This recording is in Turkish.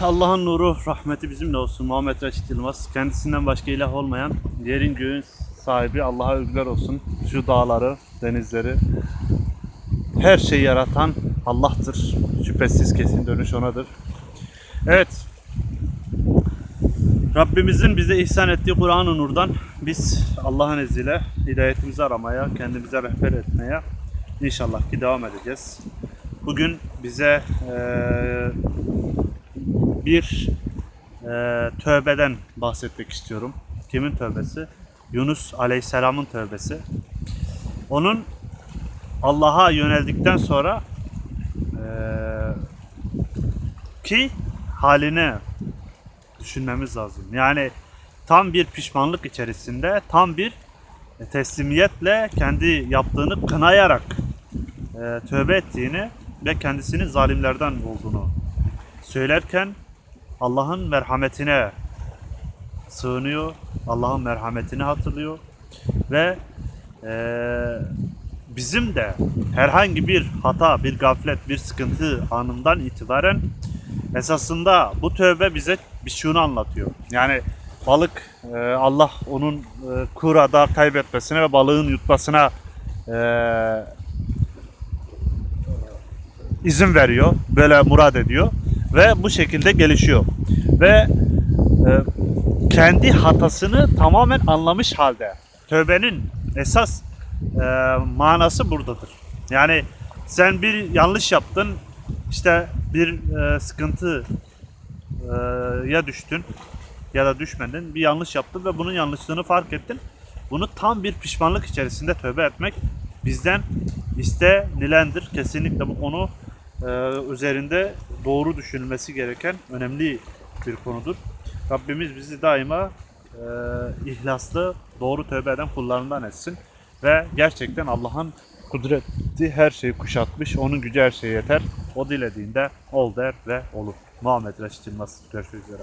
Allah'ın nuru, rahmeti bizimle olsun. Muhammed Reşit Yılmaz. Kendisinden başka ilah olmayan yerin göğün sahibi Allah'a övgüler olsun. Şu dağları, denizleri, her şeyi yaratan Allah'tır. Şüphesiz kesin dönüş O'nadır. Evet. Rabbimizin bize ihsan ettiği Kur'an-ı Nur'dan biz Allah'ın izniyle hidayetimizi aramaya, kendimize rehber etmeye inşallah ki devam edeceğiz. Bugün bize eee bir e, tövbeden bahsetmek istiyorum. Kimin tövbesi? Yunus Aleyhisselam'ın tövbesi. Onun Allah'a yöneldikten sonra e, ki halini düşünmemiz lazım. Yani tam bir pişmanlık içerisinde, tam bir teslimiyetle kendi yaptığını kınayarak e, tövbe ettiğini ve kendisinin zalimlerden olduğunu söylerken Allah'ın merhametine sığınıyor, Allah'ın merhametini hatırlıyor ve eee, bizim de herhangi bir hata, bir gaflet, bir sıkıntı anından itibaren esasında bu tövbe bize bir şunu anlatıyor. Yani balık eee, Allah onun eee, kurada kaybetmesine ve balığın yutmasına eee izin veriyor. Böyle murad ediyor ve bu şekilde gelişiyor. Ve e, kendi hatasını tamamen anlamış halde. Tövbenin esas e, manası buradadır. Yani sen bir yanlış yaptın, işte bir e, sıkıntı e, ya düştün ya da düşmedin, bir yanlış yaptın ve bunun yanlışlığını fark ettin. Bunu tam bir pişmanlık içerisinde tövbe etmek bizden istenilendir. Kesinlikle bu konu üzerinde doğru düşünülmesi gereken önemli bir konudur. Rabbimiz bizi daima e, ihlaslı, doğru tövbe eden kullarından etsin. Ve gerçekten Allah'ın kudreti her şeyi kuşatmış, onun gücü her şeye yeter. O dilediğinde ol der ve olur. Muhammed Reşit Yılmaz. Görüşmek üzere.